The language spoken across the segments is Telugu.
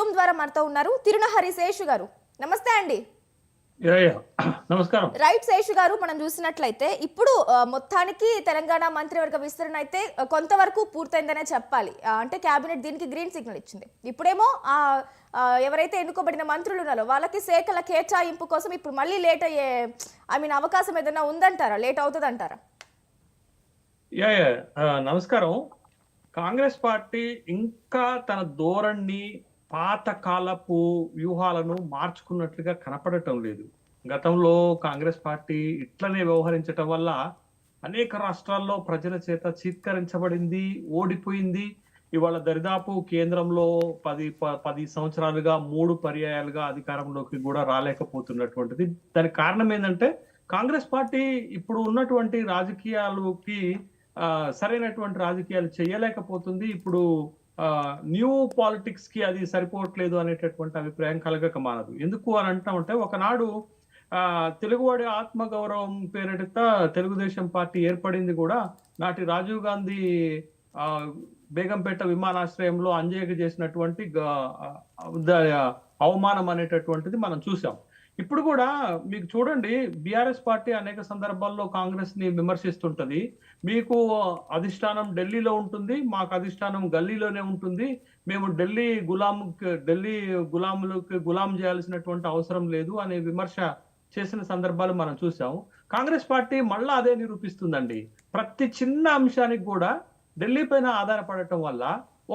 జూమ్ ద్వారా మనతో ఉన్నారు తిరునహరి శేషు గారు. నమస్తే అండి. నమస్కారం. రైట్ శేషు గారు మనం చూసినట్లయితే ఇప్పుడు మొత్తానికి తెలంగాణ మంత్రివర్గ విస్తరణ అయితే కొంతవరకు పూర్తయిందనే చెప్పాలి. అంటే కేబినెట్ దీనికి గ్రీన్ సిగ్నల్ ఇచ్చింది. ఇప్పుడేమో ఎవరైతే ఎన్నుకోబడిన మంత్రులు ఉన్నారో వాళ్ళకి శాఖల కేటాయింపు కోసం ఇప్పుడు మళ్ళీ లేట్ అయ్యే ఐ మీన్ అవకాశం ఏదైనా ఉందంటారా? లేట్ అవుతుంది అంటారా యా. నమస్కారం. కాంగ్రెస్ పార్టీ ఇంకా తన ధోరణి పాత కాలపు వ్యూహాలను మార్చుకున్నట్లుగా కనపడటం లేదు. గతంలో కాంగ్రెస్ పార్టీ ఇట్లనే వ్యవహరించటం వల్ల అనేక రాష్ట్రాల్లో ప్రజల చేత చీత్కరించబడింది ఓడిపోయింది. ఇవాళ దరిదాపు కేంద్రంలో పది ప- పది సంవత్సరాలుగా మూడు పర్యాయాలుగా అధికారంలోకి కూడా రాలేకపోతున్నటువంటిది. దానికి కారణం ఏంటంటే కాంగ్రెస్ పార్టీ ఇప్పుడు ఉన్నటువంటి రాజకీయాలకి సరైనటువంటి రాజకీయాలు చేయలేకపోతుంది. ఇప్పుడు న్యూ పాలిటిక్స్కి అది సరిపోవట్లేదు అనేటటువంటి అభిప్రాయం కలగక మానదు. ఎందుకు అని అంటామంటే ఒకనాడు ఆ తెలుగువాడి ఆత్మగౌరవం పేరిట తెలుగుదేశం పార్టీ ఏర్పడింది కూడా నాటి రాజీవ్ గాంధీ ఆ బేగంపేట విమానాశ్రయంలో అంజయ్యకు చేసినటువంటి అవమానం అనేటటువంటిది మనం చూసాం ఇప్పుడు కూడా మీకు చూడండి బీఆర్ఎస్ పార్టీ అనేక సందర్భాల్లో కాంగ్రెస్ని విమర్శిస్తుంటది. మీకు అధిష్టానం ఢిల్లీలో ఉంటుంది మాకు అధిష్టానం గల్లీలోనే ఉంటుంది. మేము ఢిల్లీ గులాం ఢిల్లీ గులాములకు గులాం చేయాల్సినటువంటి అవసరం లేదు అనే విమర్శ చేసిన సందర్భాలు మనం చూసాం కాంగ్రెస్ పార్టీ మళ్ళా అదే నిరూపిస్తుందండి. ప్రతి చిన్న అంశానికి కూడా ఢిల్లీ పైన ఆధారపడటం వల్ల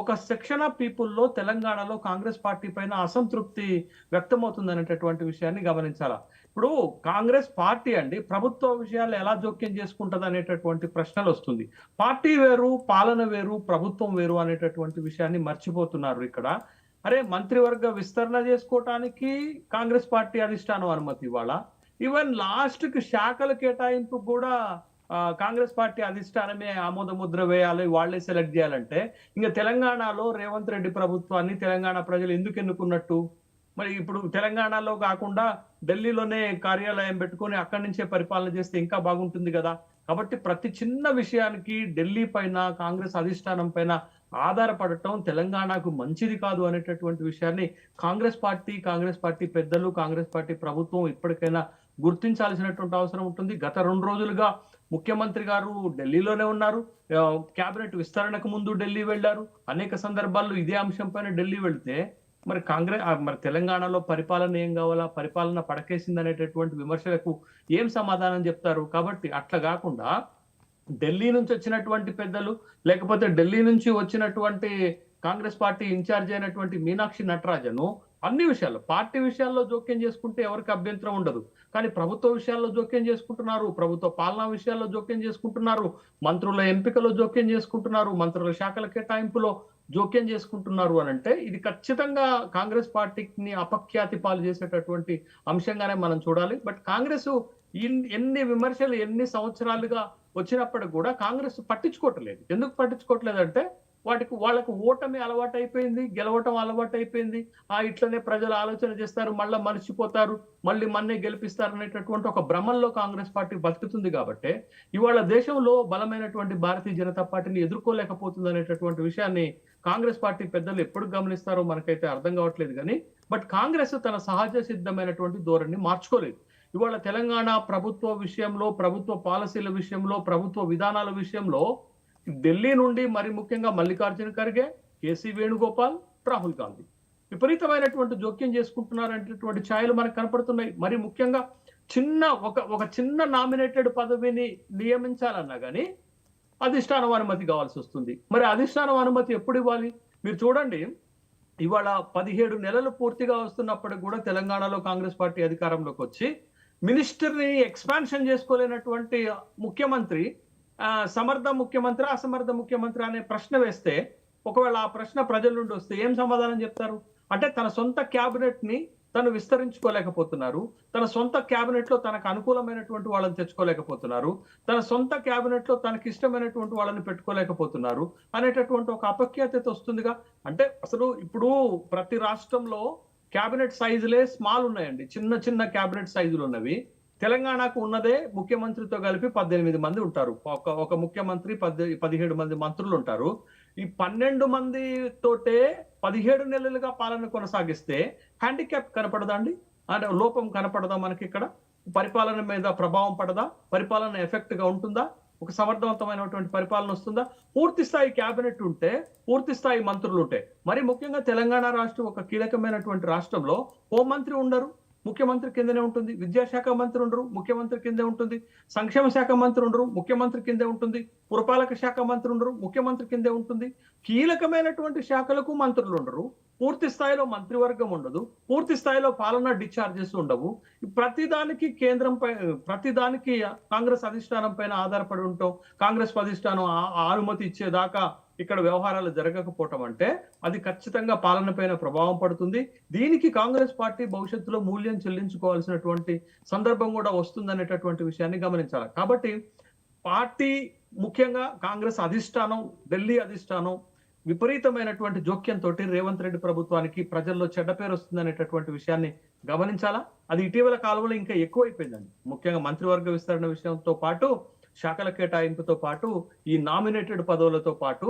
ఒక సెక్షన్ ఆఫ్ పీపుల్లో తెలంగాణలో కాంగ్రెస్ పార్టీ పైన అసంతృప్తి వ్యక్తమవుతుంది అనేటటువంటి విషయాన్ని గమనించాలా? ఇప్పుడు కాంగ్రెస్ పార్టీ అండి ప్రభుత్వ విషయాలు ఎలా జోక్యం చేసుకుంటుంది అనేటటువంటి ప్రశ్నలు వస్తుంది. పార్టీ వేరు పాలన వేరు ప్రభుత్వం వేరు అనేటటువంటి విషయాన్ని మర్చిపోతున్నారు ఇక్కడ. అరే మంత్రివర్గ విస్తరణ చేసుకోవటానికి కాంగ్రెస్ పార్టీ అధిష్టానం అనుమతి ఇవాళ ఈవెన్ లాస్ట్కి శాఖల కేటాయింపు కూడా కాంగ్రెస్ పార్టీ అధిష్టానమే ఆమోద ముద్ర వేయాలి వాళ్ళే సెలెక్ట్ చేయాలంటే ఇంకా తెలంగాణలో రేవంత్ రెడ్డి ప్రభుత్వాన్ని తెలంగాణ ప్రజలు ఎందుకు ఎన్నుకున్నట్టు? మరి ఇప్పుడు తెలంగాణలో కాకుండా ఢిల్లీలోనే కార్యాలయం పెట్టుకొని అక్కడి నుంచే పరిపాలన చేస్తే ఇంకా బాగుంటుంది కదా? కాబట్టి ప్రతి చిన్న విషయానికి ఢిల్లీ పైన కాంగ్రెస్ అధిష్టానం పైన ఆధారపడటం తెలంగాణకు మంచిది కాదు అనేటటువంటి విషయాన్ని కాంగ్రెస్ పార్టీ కాంగ్రెస్ పార్టీ పెద్దలు కాంగ్రెస్ పార్టీ ప్రభుత్వం ఇప్పటికైనా గుర్తించాల్సినటువంటి అవసరం ఉంటుంది. గత రెండు రోజులుగా ముఖ్యమంత్రి గారు ఢిల్లీలోనే ఉన్నారు. క్యాబినెట్ కేబినెట్ విస్తరణకు ముందు ఢిల్లీ వెళ్ళారు అనేక సందర్భాల్లో ఇదే అంశం పైన ఢిల్లీ వెళ్తే మరి కాంగ్రెస్ మరి తెలంగాణలో పరిపాలన ఏం కావాలా? పరిపాలన పడకేసింది అనేటటువంటి విమర్శలకు ఏం సమాధానం చెప్తారు? కాబట్టి అట్లా కాకుండా ఢిల్లీ నుంచి వచ్చినటువంటి పెద్దలు లేకపోతే ఢిల్లీ నుంచి వచ్చినటువంటి కాంగ్రెస్ పార్టీ ఇన్ఛార్జ్ అయినటువంటి మీనాక్షి నటరాజను అన్ని విషయాల్లో పార్టీ విషయాల్లో జోక్యం చేసుకుంటే ఎవరికి అభ్యంతరం ఉండదు. కానీ ప్రభుత్వ విషయాల్లో జోక్యం చేసుకుంటున్నారు ప్రభుత్వ పాలనా విషయాల్లో జోక్యం చేసుకుంటున్నారు మంత్రుల ఎంపికలో జోక్యం చేసుకుంటున్నారు మంత్రుల శాఖల కేటాయింపులో జోక్యం చేసుకుంటున్నారు అని అంటే ఇది ఖచ్చితంగా కాంగ్రెస్ పార్టీని అపఖ్యాతి పాలు చేసేటటువంటి అంశంగానే మనం చూడాలి. బట్ కాంగ్రెస్ ఎన్ని విమర్శలు ఎన్ని సంవత్సరాలుగా వచ్చినప్పటికి కూడా కాంగ్రెస్ పట్టించుకోవట్లేదు. ఎందుకు పట్టించుకోవట్లేదు అంటే వాటికి వాళ్ళకు ఓటమి అలవాటు అయిపోయింది గెలవటం అలవాటు అయిపోయింది ఆ ఇట్లనే ప్రజలు ఆలోచన చేస్తారు మళ్ళీ మర్చిపోతారు మళ్ళీ మన్నే గెలిపిస్తారు అనేటటువంటి ఒక భ్రమంలో కాంగ్రెస్ పార్టీ బతుకుతుంది కాబట్టి ఇవాళ దేశంలో బలమైనటువంటి భారతీయ జనతా పార్టీని ఎదుర్కోలేకపోతుంది అనేటటువంటి విషయాన్ని కాంగ్రెస్ పార్టీ పెద్దలు ఎప్పుడు గమనిస్తారో మనకైతే అర్థం కావట్లేదు కానీ బట్ కాంగ్రెస్ తన సహజ సిద్ధమైనటువంటి ధోరణి మార్చుకోలేదు. ఇవాళ తెలంగాణ ప్రభుత్వ విషయంలో ప్రభుత్వ పాలసీల విషయంలో ప్రభుత్వ విధానాల విషయంలో ఢిల్లీ నుండి మరి ముఖ్యంగా మల్లికార్జున ఖర్గే కేసీ వేణుగోపాల్ రాహుల్ గాంధీ. విపరీతమైనటువంటి జోక్యం చేసుకుంటున్నారనేటటువంటి ఛాయలు మనకు కనపడుతున్నాయి. మరి ముఖ్యంగా చిన్న ఒక ఒక చిన్న నామినేటెడ్ పదవిని నియమించాలన్నా కానీ అధిష్టానం అనుమతి కావాల్సి వస్తుంది. మరి అధిష్టానం అనుమతి ఎప్పుడు ఇవ్వాలి? మీరు చూడండి ఇవాళ పదిహేడు నెలలు పూర్తిగా వస్తున్నప్పటికి కూడా తెలంగాణలో కాంగ్రెస్ పార్టీ అధికారంలోకి వచ్చి మినిస్టర్ని ఎక్స్పాన్షన్ చేసుకోలేనటువంటి ముఖ్యమంత్రి సమర్థ ముఖ్యమంత్రి అసమర్థ ముఖ్యమంత్రి అనే ప్రశ్న వేస్తే ఒకవేళ ఆ ప్రశ్న ప్రజల నుండి వస్తే ఏం సమాధానం చెప్తారు? అంటే తన సొంత క్యాబినెట్ని తను విస్తరించుకోలేకపోతున్నారు. తన సొంత క్యాబినెట్లో తనకు అనుకూలమైనటువంటి వాళ్ళని తెచ్చుకోలేకపోతున్నారు. తన సొంత క్యాబినెట్లో తనకి ఇష్టమైనటువంటి వాళ్ళని పెట్టుకోలేకపోతున్నారు అనేటటువంటి ఒక అపఖ్యాతత వస్తుందిగా. అంటే అసలు ఇప్పుడు ప్రతి రాష్ట్రంలో క్యాబినెట్ సైజులే స్మాల్ ఉన్నాయండి. చిన్న చిన్న క్యాబినెట్ సైజులు ఉన్నవి తెలంగాణకు ఉన్నదే ముఖ్యమంత్రితో కలిపి పద్దెనిమిది మంది ఉంటారు. ఒక ఒక ముఖ్యమంత్రి పద్దె పదిహేడు మంది మంత్రులు ఉంటారు. ఈ పన్నెండు మంది తోటే పదిహేడు నెలలుగా పాలన కొనసాగిస్తే హ్యాండిక్యాప్ కనపడదా అండి అంటే లోపం కనపడదా మనకి ఇక్కడ పరిపాలన మీద ప్రభావం పడదా? పరిపాలన ఎఫెక్ట్గా ఉంటుందా? ఒక సమర్థవంతమైనటువంటి పరిపాలన వస్తుందా? పూర్తి స్థాయి క్యాబినెట్ ఉంటే పూర్తి స్థాయి మంత్రులు ఉంటే మరి ముఖ్యంగా తెలంగాణ రాష్ట్రం ఒక కీలకమైనటువంటి రాష్ట్రంలో హోంమంత్రి ఉండరు. ముఖ్యమంత్రి కిందనే ఉంటుంది. విద్యాశాఖ మంత్రి ఉండరు ముఖ్యమంత్రి కిందే ఉంటుంది. సంక్షేమ శాఖ మంత్రి ఉండరు ముఖ్యమంత్రి కిందే ఉంటుంది. పురపాలక శాఖ మంత్రి ఉండరు ముఖ్యమంత్రి కిందే ఉంటుంది. కీలకమైనటువంటి శాఖలకు మంత్రులు ఉండరు. పూర్తి స్థాయిలో మంత్రివర్గం ఉండదు. పూర్తి స్థాయిలో పాలన డిశ్చార్జెస్ ఉండవు. ప్రతిదానికి కేంద్రం పై ప్రతిదానికి కాంగ్రెస్ అధిష్టానం పైన ఆధారపడి ఉంటాం. కాంగ్రెస్ అధిష్టానం అనుమతి ఇచ్చేదాకా ఇక్కడ వ్యవహారాలు జరగకపోవటం అంటే అది ఖచ్చితంగా పాలన పైన ప్రభావం పడుతుంది. దీనికి కాంగ్రెస్ పార్టీ భవిష్యత్తులో మూల్యం చెల్లించుకోవాల్సినటువంటి సందర్భం కూడా వస్తుందనేటటువంటి విషయాన్ని గమనించాలి. కాబట్టి పార్టీ ముఖ్యంగా కాంగ్రెస్ అధిష్టానం ఢిల్లీ అధిష్టానం విపరీతమైనటువంటి జోక్యంతో రేవంత్ రెడ్డి ప్రభుత్వానికి ప్రజల్లో చెడ్డ పేరు వస్తుందనేటటువంటి విషయాన్ని గమనించాలా? అది ఇటీవల కాలంలో ఇంకా ఎక్కువైపోయిందండి. ముఖ్యంగా మంత్రివర్గ విస్తరణ విషయంతో పాటు శాఖల కేటాయింపుతో పాటు ఈ నామినేటెడ్ పదవులతో పాటు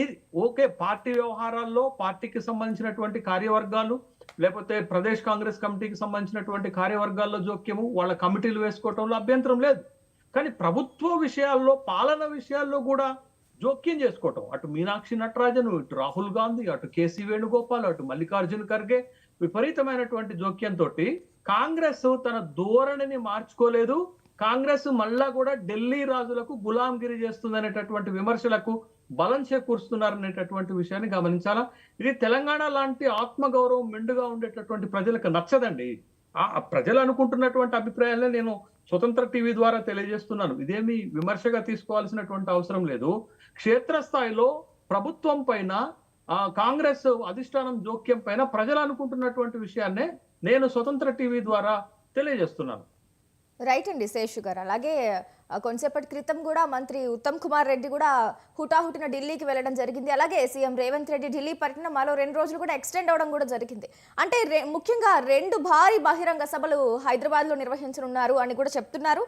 ఇది ఓకే పార్టీ వ్యవహారాల్లో పార్టీకి సంబంధించినటువంటి కార్యవర్గాలు లేకపోతే ప్రదేశ్ కాంగ్రెస్ కమిటీకి సంబంధించినటువంటి కార్యవర్గాల్లో జోక్యము వాళ్ళ కమిటీలు వేసుకోవటంలో అభ్యంతరం లేదు. కానీ ప్రభుత్వ విషయాల్లో పాలన విషయాల్లో కూడా జోక్యం చేసుకోవటం. అటు మీనాక్షి నటరాజన్ ఇటు రాహుల్ గాంధీ అటు కేసీ వేణుగోపాల్ అటు మల్లికార్జున్ ఖర్గే విపరీతమైనటువంటి జోక్యంతో కాంగ్రెస్ తన ధోరణిని మార్చుకోలేదు. కాంగ్రెస్ మళ్ళా కూడా ఢిల్లీ రాజులకు గులాంగిరి చేస్తుందనేటటువంటి విమర్శలకు బలం చేకూరుస్తున్నారనేటటువంటి విషయాన్ని గమనించాలా? ఇది తెలంగాణ లాంటి ఆత్మగౌరవం మెండుగా ఉండేటటువంటి ప్రజలకు నచ్చదండి. ఆ ప్రజలు అనుకుంటున్నటువంటి అభిప్రాయాలే నేను స్వతంత్ర టీవీ ద్వారా తెలియజేస్తున్నాను. ఇదేమి విమర్శగా తీసుకోవాల్సినటువంటి అవసరం లేదు. క్షేత్రస్థాయిలో ప్రభుత్వం పైన ఆ కాంగ్రెస్ అధిష్టానం జోక్యం పైన ప్రజలు అనుకుంటున్నటువంటి విషయాన్నే నేను స్వతంత్ర టీవీ ద్వారా తెలియజేస్తున్నాను. రైట్ అండి శేషు గారు అలాగే కొంతసేపటి క్రితం కూడా మంత్రి ఉత్తమ్ కుమార్ రెడ్డి కూడా హుటాహుటిన ఢిల్లీకి వెళ్ళడం జరిగింది. అలాగే సీఎం రేవంత్ రెడ్డి ఢిల్లీ పర్యటన మరో రెండు రోజులు కూడా ఎక్స్టెండ్ అవడం కూడా జరిగింది. అంటే ముఖ్యంగా రెండు భారీ బహిరంగ సభలు హైదరాబాద్లో నిర్వహించనున్నారు అని కూడా చెప్తున్నారు.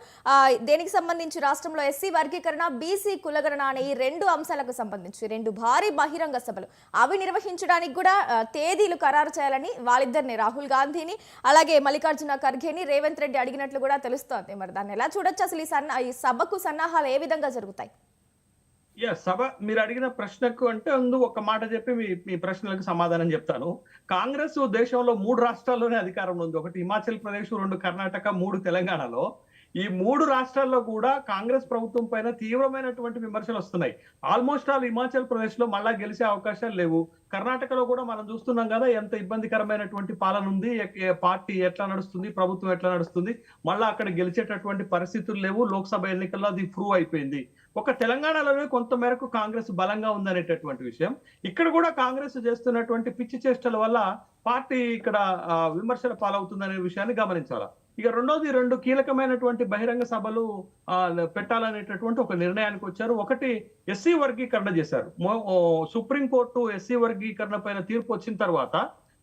దేనికి సంబంధించి రాష్ట్రంలో ఎస్సీ వర్గీకరణ బీసీ కులగణన అనే ఈ రెండు అంశాలకు సంబంధించి రెండు భారీ బహిరంగ సభలు. అవి నిర్వహించడానికి కూడా తేదీలు ఖరారు చేయాలని వాళ్ళిద్దరిని రాహుల్ గాంధీని అలాగే మల్లికార్జున ఖర్గేని రేవంత్ రెడ్డి అడిగినట్లు కూడా తెలుసు తెలుస్తోంది. మరి దాన్ని ఎలా చూడొచ్చు అసలు ఈ సన్న ఈ సభకు సన్నాహాలు ఏ విధంగా జరుగుతాయి? యా సభ మీరు అడిగిన ప్రశ్నకు అంటే ముందు ఒక మాట చెప్పి మీ మీ ప్రశ్నలకు సమాధానం చెప్తాను. కాంగ్రెస్ దేశంలో మూడు రాష్ట్రాల్లోనే అధికారంలో ఉంది. ఒకటి హిమాచల్ ప్రదేశ్ రెండు కర్ణాటక మూడు తెలంగాణలో. ఈ మూడు రాష్ట్రాల్లో కూడా కాంగ్రెస్ ప్రభుత్వం పైన తీవ్రమైనటువంటి విమర్శలు వస్తున్నాయి. ఆల్మోస్ట్ ఆల్ హిమాచల్ ప్రదేశ్లో మళ్ళా గెలిచే అవకాశాలు లేవు. కర్ణాటకలో కూడా మనం చూస్తున్నాం కదా ఎంత ఇబ్బందికరమైనటువంటి పాలన ఉంది పార్టీ ఎట్లా నడుస్తుంది ప్రభుత్వం ఎట్లా నడుస్తుంది మళ్ళా అక్కడ గెలిచేటటువంటి పరిస్థితులు లేవు లోక్సభ ఎన్నికల్లో అది ప్రూవ్ అయిపోయింది. ఒక తెలంగాణలోనే కొంత మేరకు కాంగ్రెస్ బలంగా ఉందనేటటువంటి విషయం. ఇక్కడ కూడా కాంగ్రెస్ చేస్తున్నటువంటి పిచ్చి చేష్టల వల్ల పార్టీ ఇక్కడ విమర్శల పాలవుతుందనే విషయాన్ని గమనించాలి? ఇక రెండోది రెండు కీలకమైనటువంటి బహిరంగ సభలు పెట్టాలనేటటువంటి ఒక నిర్ణయానికి వచ్చారు. ఒకటి ఎస్సీ వర్గీకరణ చేశారు. సుప్రీంకోర్టు ఎస్సీ వర్గీకరణ పైన తీర్పు వచ్చిన తర్వాత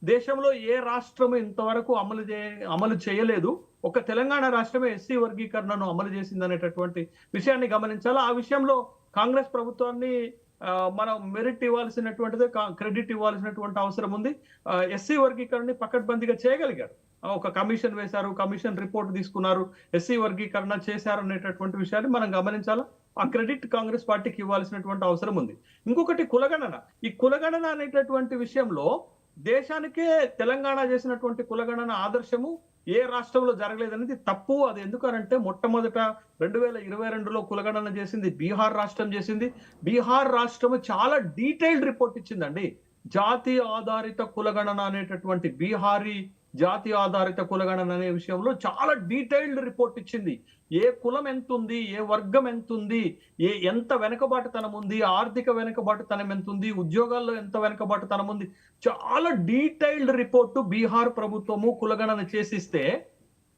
దేశంలో ఏ రాష్ట్రం ఇంతవరకు అమలు చే అమలు చేయలేదు. ఒక తెలంగాణ రాష్ట్రమే ఎస్సీ వర్గీకరణను అమలు చేసిందనేటటువంటి విషయాన్ని గమనించాలి? ఆ విషయంలో కాంగ్రెస్ ప్రభుత్వాన్ని మనం మెరిట్ ఇవ్వాల్సినటువంటిది క్రెడిట్ ఇవ్వాల్సినటువంటి అవసరం ఉంది. ఎస్సీ వర్గీకరణని పకడ్బందీగా చేయగలిగారు. ఒక కమిషన్ వేశారు కమిషన్ రిపోర్ట్ తీసుకున్నారు ఎస్సీ వర్గీకరణ చేశారు అనేటటువంటి విషయాన్ని మనం గమనించాలా? ఆ క్రెడిట్ కాంగ్రెస్ పార్టీకి ఇవ్వాల్సినటువంటి అవసరం ఉంది. ఇంకొకటి కులగణన. ఈ కులగణన అనేటటువంటి విషయంలో దేశానికే తెలంగాణ చేసినటువంటి కులగణన ఆదర్శము ఏ రాష్ట్రంలో జరగలేదనేది తప్పు. అది ఎందుకనంటే మొట్టమొదట రెండు వేల ఇరవై రెండులో కులగణన చేసింది బీహార్ రాష్ట్రం చేసింది. బీహార్ రాష్ట్రం చాలా డీటెయిల్డ్ రిపోర్ట్ ఇచ్చిందండి. జాతి ఆధారిత కులగణన అనేటటువంటి బీహారీ జాతి ఆధారిత కులగణన అనే విషయంలో చాలా డీటెయిల్డ్ రిపోర్ట్ ఇచ్చింది. ఏ కులం ఎంత ఉంది ఏ వర్గం ఎంత ఉంది ఏ ఎంత వెనుకబాటుతనం ఉంది ఆర్థిక వెనుకబాటుతనం ఎంత ఉంది ఉద్యోగాల్లో ఎంత వెనుకబాటుతనం ఉంది చాలా డీటెయిల్డ్ రిపోర్టు బీహార్ ప్రభుత్వము కులగణన చేసిస్తే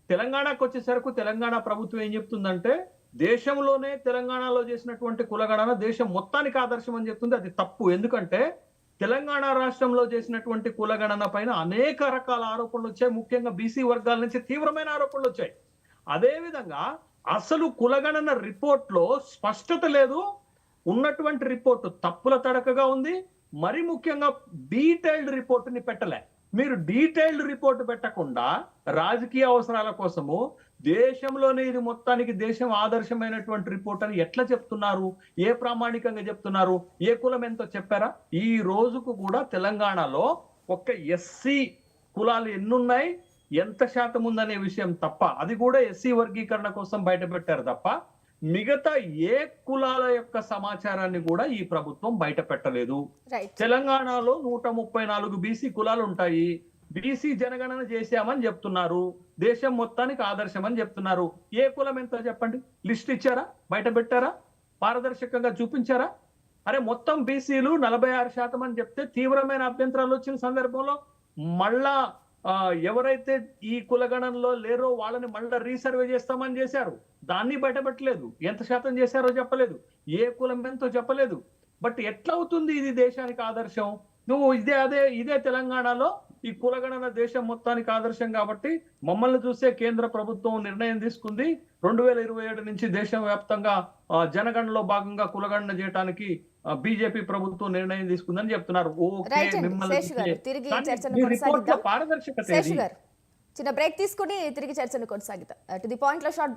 తెలంగాణకు వచ్చేసరికి తెలంగాణ ప్రభుత్వం ఏం చెప్తుందంటే దేశంలోనే తెలంగాణలో చేసినటువంటి కులగణన దేశం మొత్తానికి ఆదర్శం అని చెప్తుంది. అది తప్పు. ఎందుకంటే తెలంగాణ రాష్ట్రంలో చేసినటువంటి కులగణన పైన అనేక రకాల ఆరోపణలు వచ్చాయి. ముఖ్యంగా బీసీ వర్గాల నుంచి తీవ్రమైన ఆరోపణలు వచ్చాయి. అదేవిధంగా అసలు కులగణన రిపోర్ట్లో స్పష్టత లేదు. ఉన్నటువంటి రిపోర్టు తప్పుల తడకగా ఉంది. మరి ముఖ్యంగా డీటెయిల్డ్ రిపోర్టుని పెట్టలే. మీరు డీటెయిల్డ్ రిపోర్ట్ పెట్టకుండా రాజకీయ అవసరాల కోసము దేశంలోనే ఇది మొత్తానికి దేశం ఆదర్శమైనటువంటి రిపోర్ట్ అని ఎట్లా చెప్తున్నారు? ఏ ప్రామాణికంగా చెప్తున్నారు? ఏ కులం ఎంతో చెప్పారా? ఈ రోజుకు కూడా తెలంగాణలో ఒక్క ఎస్సీ కులాలు ఎన్నున్నాయి? ఎంత శాతం ఉందనే విషయం తప్ప అది కూడా ఎస్సీ వర్గీకరణ కోసం బయట పెట్టారు తప్ప మిగతా ఏ కులాల యొక్క సమాచారాన్ని కూడా ఈ ప్రభుత్వం బయట పెట్టలేదు తెలంగాణలో నూట ముప్పై నాలుగు బీసీ కులాలు ఉంటాయి బీసీ జనగణన చేశామని చెప్తున్నారు. దేశం మొత్తానికి ఆదర్శం అని చెప్తున్నారు. ఏ కులం ఎంతో చెప్పండి? లిస్ట్ ఇచ్చారా? బయట పెట్టారా? పారదర్శకంగా చూపించారా? అరే మొత్తం బీసీలు నలభై ఆరు శాతం అని చెప్తే తీవ్రమైన అభ్యంతరాలు వచ్చిన సందర్భంలో మళ్ళా ఎవరైతే ఈ కులగణంలో లేరో వాళ్ళని మళ్ళీ రీసర్వే చేస్తామని చేశారు. దాన్ని బయటపెట్టలేదు. ఎంత శాతం చేశారో చెప్పలేదు. ఏ కులం ఎంతో చెప్పలేదు. బట్ ఎట్లవుతుంది ఇది దేశానికి ఆదర్శం? నువ్వు ఇదే అదే ఇదే తెలంగాణలో ఈ కులగణన దేశం మొత్తానికి ఆదర్శం కాబట్టి మమ్మల్ని చూసే కేంద్ర ప్రభుత్వం నిర్ణయం తీసుకుంది. రెండు వేల ఇరవై ఏడు నుంచి దేశం వ్యాప్తంగా జనగణలో భాగంగా కులగణన చేయడానికి బీజేపీ ప్రభుత్వం నిర్ణయం తీసుకుందని చెప్తున్నారు. ఓకే మిమ్మల్ని పారదర్శకత చిన్న బ్రేక్ తీసుకుని తిరిగి చర్చను కొనసాగిద్దాం. టు ది పాయింట్లో షార్ట్